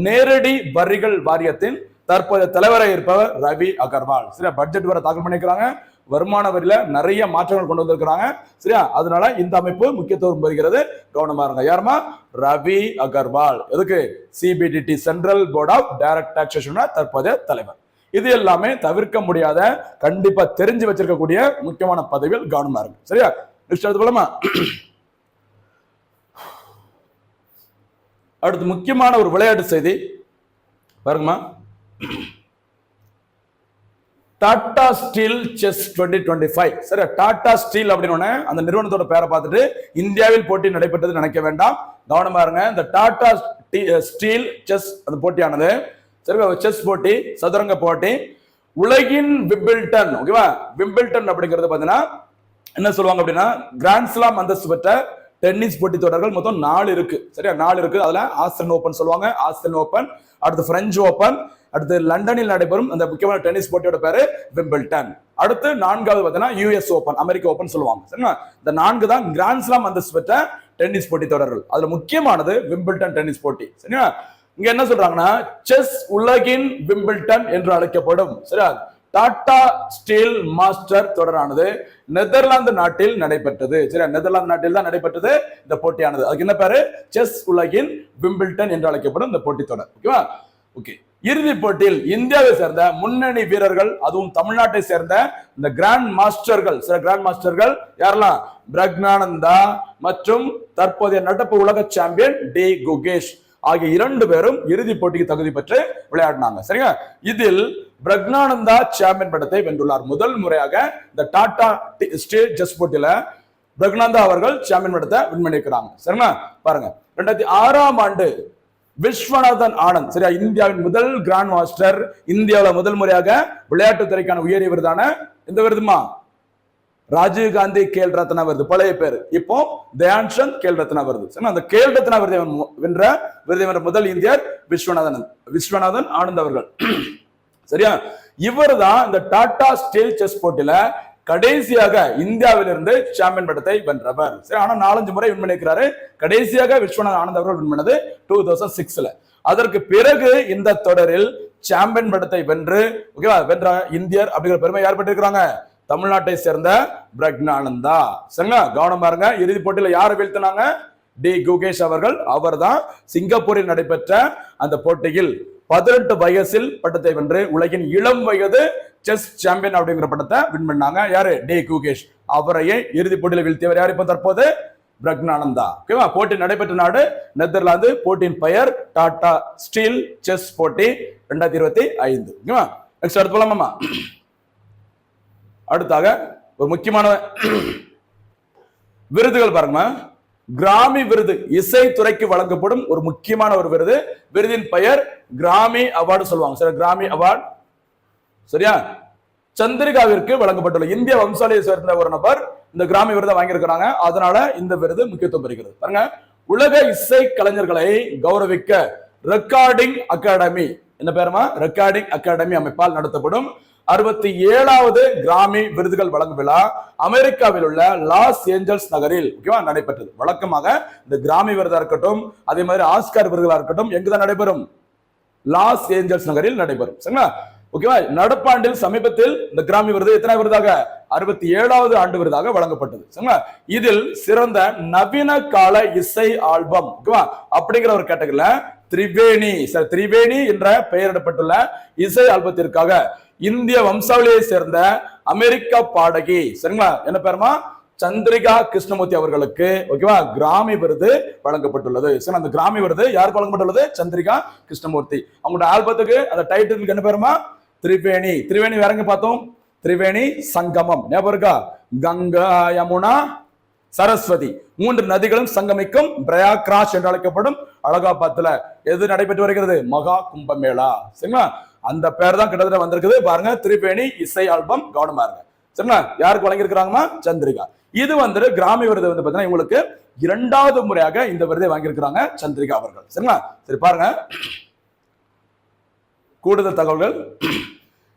நேரடி வரிகள் வாரியத்தின் தற்போதைய தலைவராக இருப்பவர் ரவி அகர்வால். சரி பட்ஜெட் வர தாக்கல் பண்ணிக்கிறாங்க வருமான வரியில நிறைய மாற்றங்கள் கொண்டு வந்திருக்கிறாங்க. சரியா? அதனால இந்த அமைப்பு முக்கியத்துவம் பெறுகிறது. கவனமா இருங்க. யாருமா ரவி அகர்வால். எதுக்கு? CBDT central board of direct taxation தற்போதைய தலைவர். இது எல்லாமே தவிர்க்க முடியாத கண்டிப்பா தெரிஞ்சு வச்சிருக்கக்கூடிய முக்கியமான பதவிகள் கவனமா இருக்கு சரியா? நெக்ஸ்ட் அடுத்து போலாமா? அடுத்து முக்கியமான ஒரு விளையாட்டு செய்தி. பாருங்கம்மா. Tata steel chess twenty twenty five சரி டாடா ஸ்டீல் அப்படின்னு அந்த நிறுவனத்தோட பேரை பார்த்துட்டு இந்தியாவில் போட்டி நடைபெற்றது நினைக்க வேண்டாம். கவனமா இருங்க. இந்த டாடா ஸ்டீல் செஸ் அந்த போட்டியானது சரி செஸ் போட்டி சதுரங்க போட்டி உலகின் விம்பிள்டன் ஓகேவா விம்பிள்டன் அப்படிங்கிறது பார்த்தீங்கன்னா என்ன சொல்லுவாங்க அப்படின்னா கிராண்ட்ஸ்லாம் அந்தஸ்து பெற்ற டென்னிஸ் போட்டி தொடர்கள் மொத்தம் நாலு இருக்கு. சரியா? நாலு இருக்கு. அதுல ஆஸ்திரன் ஓப்பன் சொல்லுவாங்க. ஆஸ்திரன் ஓப்பன் அடுத்து பிரெஞ்சு ஓப்பன் அடுத்து லண்டனில் நடைபெறும் அந்த முக்கியமான டென்னிஸ் போட்டியோட பேரு விம்பிள்டன். அடுத்து நான்காவது பார்த்தீங்கன்னா யூஎஸ் ஓபன் அமெரிக்க ஓபன் சொல்லுவாங்க. சரிங்களா? இந்த நான்கு தான் கிராண்ட் ஸ்லாம் பெற்ற டென்னிஸ் போட்டி தொடர்கள். அதுல முக்கியமானது விம்பிள்டன் டென்னிஸ் போட்டி. சரிங்களா? இங்க என்ன சொல்றாங்கன்னா செஸ் உலகின் விம்பிள்டன் என்று அழைக்கப்படும். சரியா? டாடா ஸ்டீல் மாஸ்டர் தொடரானது நெதர்லாந்து நாட்டில் நடைபெற்றது. சரியா? நெதர்லாந்து நாட்டில் தான் நடைபெற்றது இந்த போட்டியானது. அதுக்கு என்ன பேரு? செஸ் உலகின் விம்பிள்டன் என்று அழைக்கப்படும் இந்த போட்டி தொடர். ஓகேவா? ஓகே. இறுதிப் போட்டியில் இந்தியாவை சேர்ந்த முன்னணி வீரர்கள் அதுவும் தமிழ்நாட்டை சேர்ந்த இந்த கிராண்ட் மாஸ்டர்கள் சில கிராண்ட் மாஸ்டர்கள் யாரெல்லாம்? பிரக்னானந்தா மற்றும் தற்போதைய நடப்பு உலக சாம்பியன் டி. குகேஷ் ஆகிய இரண்டு பேரும் இறுதிப் போட்டிக்கு தகுதி பெற்று விளையாடினாங்க. சரிங்க இதில் பிரக்னானந்தா சாம்பியன் பட்டத்தை வென்றுள்ளார். முதல் முறையாக இந்த டாடா ஸ்டேட் ஜஸ் போட்டியில பிரக்னாந்தா அவர்கள் சாம்பியன் பட்டத்தை வின் பண்ணியிருக்கிறாங்க சரிங்களா? பாருங்க. ரெண்டாயிரத்தி ஆறாம் ஆண்டு விஸ்வநாதன் ஆனந்த். சரியா? இந்தியாவின் முதல் கிராண்ட் மாஸ்டர் இந்தியாவில் முதல் முறையாக விளையாட்டுத் துறைக்கான உயரிய விருதான இந்த விருதுமா? ராஜீவ் காந்தி கேல் ரத்னா விருது பழைய பேர். இப்போ தயான்சந்த் கேல் ரத்னா விருது. சரிங்களா? அந்த கேல் ரத்னா விருதை வென்ற விருதை வென்ற முதல் இந்தியர் விஸ்வநாதன் விஸ்வநாதன் ஆனந்த் அவர்கள். சரியா? இவர் தான் இந்த டாடா ஸ்டீல் செஸ் போட்டியில கடைசியாக இந்தியாவிலிருந்து சாம்பியன் பட்டத்தை வென்றவர். சரி ஆனா நாலஞ்சு முறை வின் பண்ணியிருக்கிறாரு. கடைசியாக விஸ்வநாத் ஆனந்த் அவர்கள் வின் பண்ணது டூ தௌசண்ட் சிக்ஸ்ல அதற்கு பிறகு இந்த தொடரில் சாம்பியன் பட்டத்தை வென்று ஓகேவா வென்ற இந்தியர் அப்படிங்கிற பெருமை யார் பெற்றிருக்கிறாங்க? தமிழ்நாட்டை சேர்ந்த பிரக்னானந்தா. சரிங்களா? கவனம் பாருங்க. இறுதிப் போட்டியில யார் வீழ்த்தினாங்க? டி. குகேஷ் அவர்கள். அவர்தான் சிங்கப்பூரில் நடைபெற்ற அந்த போட்டியில் பதினெட்டு வயசில் பட்டத்தை வென்று உலகின் இளம் வயது செஸ் சாம்பியன் அப்படிங்கிற பட்டத்தை வின் பண்ணாங்க. யாரு? டே குகேஷ். அவரையே இறுதிப் போட்டியில் வீழ்த்தியவர் யார் இப்போ தற்போது? பிரக்னானந்தா. ஓகேவா? போட்டி நடைபெற்ற நாடு நெதர்லாந்து. போட்டியின் பெயர் டாடா ஸ்டீல் செஸ் போட்டி ரெண்டாயிரத்தி இருபத்தி ஐந்து. ஓகேவா? நெக்ஸ்ட் அடுத்து போலாமாமா அடுத்தாக ஒரு முக்கியமான விருதுகள் பாருங்கம்மா. கிராமி விருது இசைத்துறைக்கு வழங்கப்படும் ஒரு முக்கியமான ஒரு விருது. விருதின் பெயர் கிராமி அவார்டு சொல்லுவாங்க. சரி கிராமி அவார்டு. சரியா? சந்திரிகாவிற்கு வழங்கப்பட்டுள்ள இந்திய வம்சாலையை சேர்ந்த ஒரு நபர் இந்த கிராமி விருதை வாங்கியிருக்கிறாங்க. அதனால இந்த விருது முக்கியத்துவம் பெறுகிறது. பாருங்க உலக இசை கலைஞர்களை கௌரவிக்க ரெக்கார்டிங் அகாடமி என்ன பேருமா? ரெக்கார்டிங் அகாடமி அமைப்பால் நடத்தப்படும் அறுபத்தி ஏழாவது கிராமி விருதுகள் வழங்கும் விழா அமெரிக்காவில் உள்ள லாஸ் ஏஞ்சல்ஸ் நகரில் ஓகேவா நடைபெற்றது. வழக்கமாக இந்த கிராமி விருதா இருக்கட்டும் அதே மாதிரி ஆஸ்கார் விருதுகளா இருக்கட்டும் எங்குதான் நடைபெறும்? லாஸ் ஏஞ்சல்ஸ் நகரில் நடைபெறும். சரிங்களா? ஓகேவா நடப்பாண்டில் சமீபத்தில் இந்த கிராமி விருது எத்தனை விருதாக? அறுபத்தி ஏழாவது ஆண்டு விருதாக வழங்கப்பட்டது. சரிங்களா? இதில் சிறந்த நவீன கால இசை ஆல்பம் ஓகேவா அப்படிங்கிற ஒரு கேட்டகரியில திரிவேணி சார் திரிவேணி என்ற பெயரிடப்பட்டுள்ள இசை ஆல்பத்திற்காக இந்திய வம்சாவளியை சேர்ந்த அமெரிக்க பாடகி. சரிங்களா? என்ன பேருமா? சந்திரிகா கிருஷ்ணமூர்த்தி அவர்களுக்கு ஓகேவா? கிராமி விருது வழங்கப்பட்டுள்ளது. சரி அந்த கிராமி விருது யாருக்கு வழங்கப்பட்டுள்ளது? சந்திரிகா கிருஷ்ணமூர்த்தி. அவங்களோட ஆல்பத்துக்கு அந்த டைட்டிலுக்கு என்ன பேருமா? திரிவேணி. திரிவேணி வேறங்க பார்த்தோம்? திரிவேணி சங்கமம். ஞாபகம் இருக்கா? கங்கா யமுனா சரஸ்வதி. மூன்று நதிகளும் சங்கமிக்கும் பிரயாக்ராஜ் என்று அழைக்கப்படும் அலகாபாத்ல எது நடைபெற்று வருகிறது? மகா கும்பமேளா. சரிங்களா? அந்த பேர் தான் கிட்டத்தட்ட வந்திருக்குது. பாருங்க திரிபேணி இசை ஆல்பம் கவனமா இருங்க சரிங்களா? யாருக்கு வழங்கியிருக்கிறாங்கம்மா சந்திரிகா. இது வந்துட்டு கிராமி விருது வந்து பாத்தீங்கன்னா இவங்களுக்கு இரண்டாவது முறையாக இந்த விருதை வாங்கியிருக்கிறாங்க சந்திரிகா அவர்கள். சரிங்களா? சரி பாருங்க. கூடுதல் தகவல்கள்.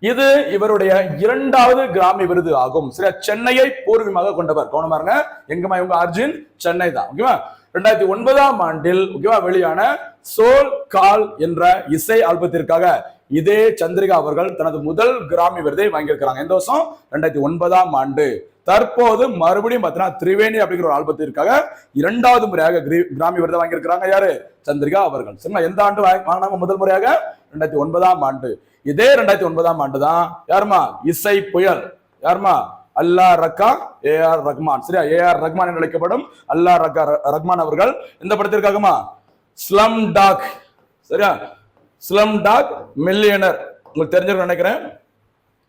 இது இவருடைய இரண்டாவது கிராமி விருது ஆகும். சரி சென்னையை பூர்வீகமாக கொண்டவர். கவனமா இருங்க எங்கம்மா இவங்க? அர்ஜுன் சென்னை தான். ஓகேவா? ரெண்டாயிரத்தி ஒன்பதாம் ஆண்டில் ஓகேவா வெளியான சோல் கால் என்ற இசை ஆல்பத்திற்காக இதே சந்திரிகா அவர்கள் தனது முதல் கிராமி விருதை வாங்கியிருக்கிறாங்க. எந்த வருஷம்? ரெண்டாயிரத்தி ஒன்பதாம் ஆண்டு. தற்போது மறுபடியும் பார்த்தீங்கன்னா திரிவேணி அப்படிங்கிற ஒரு ஆல்பத்திற்காக இரண்டாவது முறையாக கிராமி விருதை வாங்கியிருக்கிறாங்க யாரு? சந்திரிகா அவர்கள். சரிங்களா? எந்த ஆண்டு வாங்கினாங்க முதல் முறையாக? ரெண்டாயிரத்தி ஒன்பதாம் ஆண்டு. இதே ரெண்டாயிரத்தி ஒன்பதாம் ஆண்டு தான் யாருமா இசை புயல். யாருமா அல்லா ரக்கா ஏ ஆர் ரஹ்மான். சரியா? ஏ ஆர் ரஹ்மான் என்று அழைக்கப்படும் அல்லா ரக்கா ர- ரஹ்மான் அவர்கள். இந்த படத்திற்காகமா ஸ்லம் டாக். சரியா? ஸ்லம் டாக் மில்லியனர் உங்களுக்கு தெரிஞ்சிருக்கும் நினைக்கிறேன்.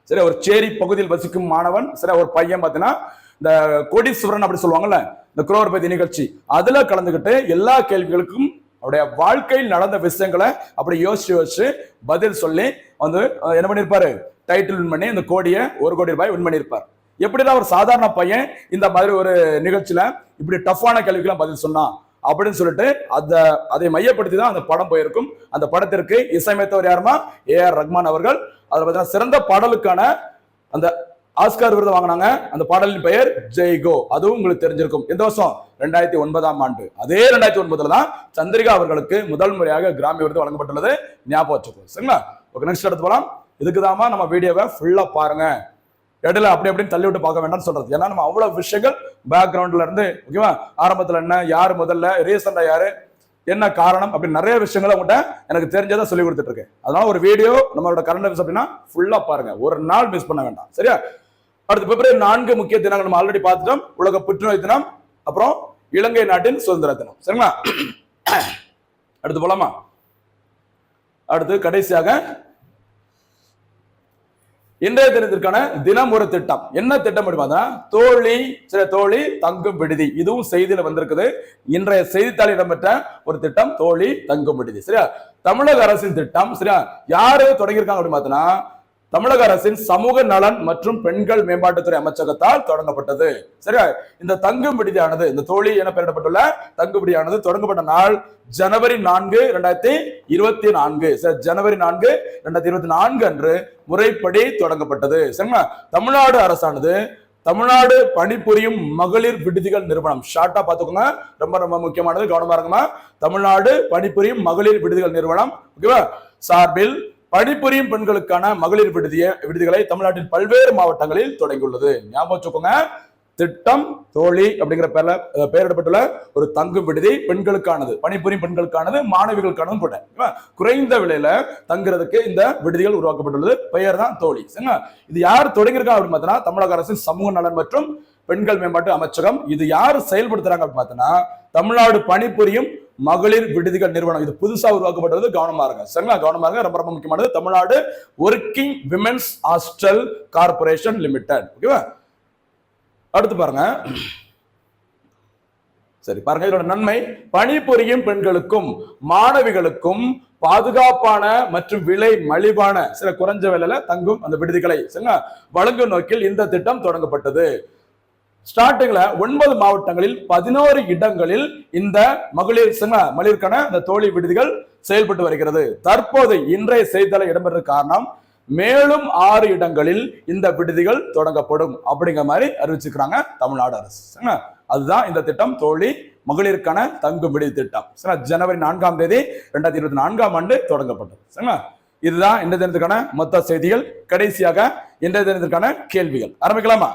சரி ஒரு சேரி பகுதியில் வசிக்கும் மாணவன் சரி ஒரு பையன் பார்த்தீங்கன்னா இந்த கோடீஸ்வரன் அப்படி சொல்லுவாங்கல்ல இந்த குரோர்பதி நிகழ்ச்சி. அதுல கலந்துக்கிட்டு எல்லா கேள்விகளுக்கும் அவருடைய வாழ்க்கையில் நடந்த விஷயங்களை அப்படி யோசிச்சு யோசிச்சு பதில் சொல்லி வந்து என்ன பண்ணியிருப்பாரு? டைட்டில் வின் பண்ணி இந்த கோடியை ஒரு கோடி ரூபாய் வின் பண்ணியிருப்பார். எப்படிதான் ஒரு சாதாரண பையன் இந்த மாதிரி ஒரு நிகழ்ச்சியில இப்படி டஃப்பான கேள்விக்கெல்லாம் பதில் சொன்னான்? அப்படின்னு சொல்லிட்டு அந்த அதை மையப்படுத்தி தான் அந்த படம் போயிருக்கும். அந்த படத்திற்கு இசையமைத்தவர் யாருமா ஏ ஆர் ரஹ்மான் அவர்கள். அதில் பார்த்தீங்கன்னா சிறந்த பாடலுக்கான அந்த ஆஸ்கார் விருது வாங்கினாங்க. அந்த பாடலின் பெயர் ஜெய்கோ அதுவும் உங்களுக்கு தெரிஞ்சிருக்கும். எந்த வருஷம் ரெண்டாயிரத்தி ஒன்பதாம் ஆண்டு. அதே ரெண்டாயிரத்தி ஒன்பதுல தான் சந்திரிகா அவர்களுக்கு முதல் முறையாக கிராமி விருது வழங்கப்பட்டுள்ளது. ஞாபகம் வச்சுக்கோ. சரிங்களா? ஓகே நெக்ஸ்ட் எடுத்து போகலாம் இதுக்குதாம்மா நம்ம வீடியோவை ஃபுல்லாக பாருங்க. இடையில அப்படி அப்படின்னு தள்ளி விட்டு பார்க்க வேண்டாம்னு சொல்றது. ஏன்னா நம்ம அவ்வளவு விஷயங்கள் பேக்ரவுண்ட்ல இருந்து ஓகேவா ஆரம்பத்துல என்ன யார் முதல்ல ரீசெண்டா யாரு என்ன காரணம் அப்படி நிறைய விஷயங்களை உங்கள்கிட்ட எனக்கு தெரிஞ்சதை சொல்லி கொடுத்துட்டு இருக்கேன். அதனால ஒரு வீடியோ நம்மளோட கரண்ட் அஃபேர்ஸ் அப்படின்னா ஃபுல்லா பாருங்க. ஒரு நாள் மிஸ் பண்ண வேண்டாம். சரியா? அடுத்து பிப்ரவரி நான்கு முக்கிய தினங்கள் நம்ம ஆல்ரெடி பார்த்துட்டோம். உலக புற்றுநோய் தினம் அப்புறம் இலங்கை நாட்டின் சுதந்திர தினம். சரிங்களா? அடுத்து போலாமா? அடுத்து கடைசியாக இன்றைய தினத்திற்கான தினம் ஒரு திட்டம். என்ன திட்டம் அப்படின்னா தோழி சில தோழி தங்கும் விடுதி. இதுவும் செய்தியில வந்திருக்குது. இன்றைய செய்தித்தாள் இடம்பெற்ற ஒரு திட்டம் தோழி தங்கும் விடுதி. சரியா? தமிழக அரசின் திட்டம் சரியா? யாரு தொடங்கியிருக்காங்க அப்படின்னு பார்த்தோன்னா தமிழக அரசின் சமூக நலன் மற்றும் பெண்கள் மேம்பாட்டுத்துறை அமைச்சகத்தால் தொடங்கப்பட்டது. சரியா? இந்த தங்கும் விடுதியானது இந்த தோழி என பெயரிடப்பட்டுள்ள தங்கும் விடுதியானது தொடங்கப்பட்ட நாள் ஜனவரி நான்கு ரெண்டாயிரத்தி இருபத்தி நான்கு. சரி ஜனவரி நான்கு ரெண்டாயிரத்தி இருபத்தி நான்கு அன்று முறைப்படி தொடங்கப்பட்டது. சரிங்களா? தமிழ்நாடு அரசானது தமிழ்நாடு பணிபுரியும் மகளிர் விடுதிகள் நிறுவனம். ஷார்ட்டா பாத்துக்கோங்க ரொம்ப ரொம்ப முக்கியமானது. கவனமா இருக்குமா தமிழ்நாடு பணிபுரியும் மகளிர் விடுதிகள் நிறுவனம். ஓகேவா? சார்பில் பணிபுரியும் பெண்களுக்கான மகளிர் விடுதிய விடுதிகளை தமிழ்நாட்டின் பல்வேறு மாவட்டங்களில் தொடங்கியுள்ளது. ஞாபகம் வச்சுக்கோங்க. திட்டம் தோழி அப்படிங்கிற பேர்ல பெயரிடப்பட்டுள்ள ஒரு தங்கும் விடுதி பெண்களுக்கானது. பணிபுரியும் பெண்களுக்கானது மாணவிகளுக்கானதும் கூட. குறைந்த விலையில தங்குறதுக்கு இந்த விடுதிகள் உருவாக்கப்பட்டுள்ளது. பெயர் தான் தோழி. சரிங்களா? இது யார் தொடங்கியிருக்கா அப்படின்னு பார்த்தோன்னா தமிழக அரசின் சமூக நலன் மற்றும் பெண்கள் மேம்பாட்டு அமைச்சகம். இது யார் செயல்படுத்துறாங்க அப்படின்னு பார்த்தோன்னா தமிழ்நாடு பணிபுரியும் மகளிர் விடுதிகள் நிறுவனம். இது புதுசா உருவாக்கப்பட்டது. கவனமா இருங்க. சரிங்களா? கவனமா இருங்க. ரொம்ப ரொம்ப முக்கியமானது. Tamil Nadu working women's hostel corporation limited ஓகேவா அடுத்து பாருங்க. சரி பாருங்க. இதோட நன்மை. பணிபுரியும் பெண்களுக்கும் மாணவிகளுக்கும் பாதுகாப்பான மற்றும் விலை மலிவான சில குறைஞ்ச விலையில தங்கும் அந்த விடுதிகளை. சரிங்களா? வழங்கும் நோக்கில் இந்த திட்டம் தொடங்கப்பட்டது. ஸ்டார்டிங்ல ஒன்பது மாவட்டங்களில் பதினோரு இடங்களில் இந்த மகளிர் சரிங்களா மகளிருக்கான இந்த தோழி விடுதிகள் செயல்பட்டு வருகிறது. தற்போது இன்றைய செய்தித்தாள இடம்பெற காரணம் மேலும் ஆறு இடங்களில் இந்த விடுதிகள் தொடங்கப்படும் அப்படிங்கிற மாதிரி அறிவிச்சுக்கிறாங்க தமிழ்நாடு அரசு. அதுதான் இந்த திட்டம். தோழி மகளிருக்கான தங்கும் விடுதி திட்டம். சரிங்களா? ஜனவரி நான்காம் தேதி ரெண்டாயிரத்தி இருபத்தி நான்காம் ஆண்டு தொடங்கப்பட்டது. சரிங்களா? இதுதான் இந்த தினத்துக்கான மொத்த செய்திகள். கடைசியாக இன்றைய தினத்திற்கான கேள்விகள். ஆரம்பிக்கலாமா?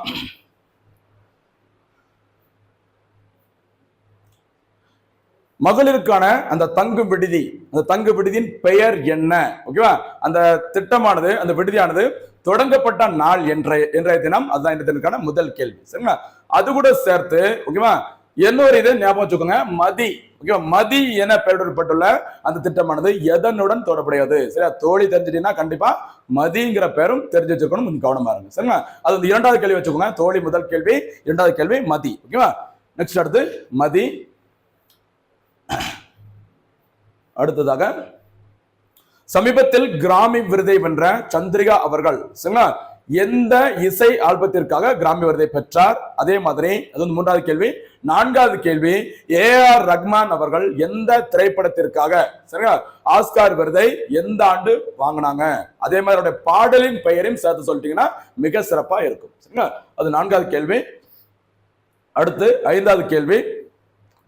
மகளிருக்கான அந்த தங்கு விடுதி அந்த தங்கு விடுதியின் பெயர் என்ன? ஓகேவா அந்த திட்டமானது அந்த விடுதியானது தொடங்கப்பட்ட நாள் என்ற இன்றைய தினம் அதுதான் இந்த தினக்கான முதல் கேள்வி. சரிங்களா? அது கூட சேர்த்து ஓகேவா இன்னொரு இது ஞாபகம் வச்சுக்கோங்க மதி. ஓகேவா மதி என பெயரிடப்பட்டுள்ள அந்த திட்டமானது எதனுடன் தொடர்புடையது? சரியா? தோழி தெரிஞ்சிட்டீங்கன்னா கண்டிப்பா மதிங்கிற பேரும் தெரிஞ்சு வச்சுக்கணும் கொஞ்சம் கவனமா இருங்க. சரிங்களா? அது வந்து இரண்டாவது கேள்வி வச்சுக்கோங்க. தோழி முதல் கேள்வி இரண்டாவது கேள்வி மதி. ஓகேவா நெக்ஸ்ட் அடுத்து மதி. அடுத்ததாக சமீபத்தில் கிராமி விருதை வென்ற சந்திரிகா அவர்கள் சரிங்களா? எந்த இசை ஆல்பத்திற்காக கிராமி விருதை பெற்றார்? அதே மாதிரி அது வந்து மூன்றாவது கேள்வி. நான்காவது கேள்வி ஏ ஆர் ரஹ்மான் அவர்கள் எந்த திரைப்படத்திற்காக சரிங்களா? ஆஸ்கார் விருதை எந்த ஆண்டு வாங்கினாங்க? அதே மாதிரி அவருடைய பாடலின் பெயரையும் சேர்த்து சொல்லிட்டீங்கன்னா மிக சிறப்பா இருக்கும் சரிங்களா? அது நான்காவது கேள்வி. அடுத்து ஐந்தாவது கேள்வி.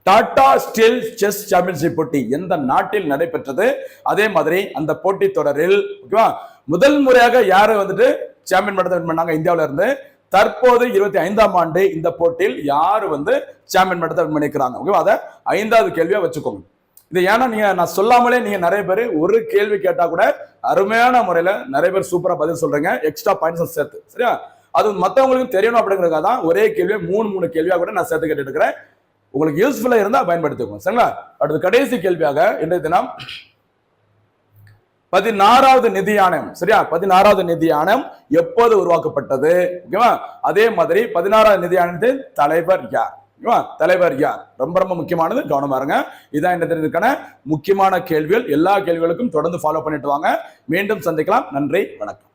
டாடா ஸ்டீல் செஸ் சாம்பியன்ஷிப் போட்டி எந்த நாட்டில் நடைபெற்றது? அதே மாதிரி அந்த போட்டி தொடரில் ஓகேவா முதல் முறையாக யாரு வந்துட்டு சாம்பியன் பட்டத்தை win பண்ணாங்க? இந்தியாவில இருந்து. தற்போது இருபத்தி ஐந்தாம் ஆண்டு இந்த போட்டியில் யார் வந்து சாம்பியன் பட்டத்தை win பண்ணிக்கிறாங்க ஓகேவா அதை ஐந்தாவது கேள்வியா வச்சுக்கோங்க. இது ஏன்னா நீங்க நான் சொல்லாமலே நீங்க நிறைய பேர் ஒரு கேள்வி கேட்டா கூட அருமையான முறையில நிறைய பேர் சூப்பரா பதில் சொல்றீங்க. எக்ஸ்ட்ரா பாயிண்ட்ஸ் சேர்த்து. சரியா? அது மத்தவங்களுக்கும் தெரியணும் அப்படிங்கிறதுக்காக தான் ஒரே கேள்வியை மூணு மூணு கேள்வியா கூட நான் சேர்த்து கேட்டுட்டு இருக்கிறேன். உங்களுக்கு யூஸ்ஃபுல்லாக இருந்தால் பயன்படுத்திக்கோங்க. சரிங்களா? அடுத்து கடைசி கேள்வியாக இன்றைய தினம் பதினாறாவது நிதி ஆணையம் சரியா? பதினாறாவது நிதி ஆணையம் எப்போது உருவாக்கப்பட்டது? ஓகேவா? அதே மாதிரி பதினாறாவது நிதி ஆணையத்தின் தலைவர் யார்? ஓகேவா? தலைவர் யார்? ரொம்ப ரொம்ப முக்கியமானது கவனமா இருங்க. இதான் என்ன தினத்துக்கான முக்கியமான கேள்விகள். எல்லா கேள்விகளுக்கும் தொடர்ந்து ஃபாலோ பண்ணிட்டு வாங்க. மீண்டும் சந்திக்கலாம். நன்றி வணக்கம்.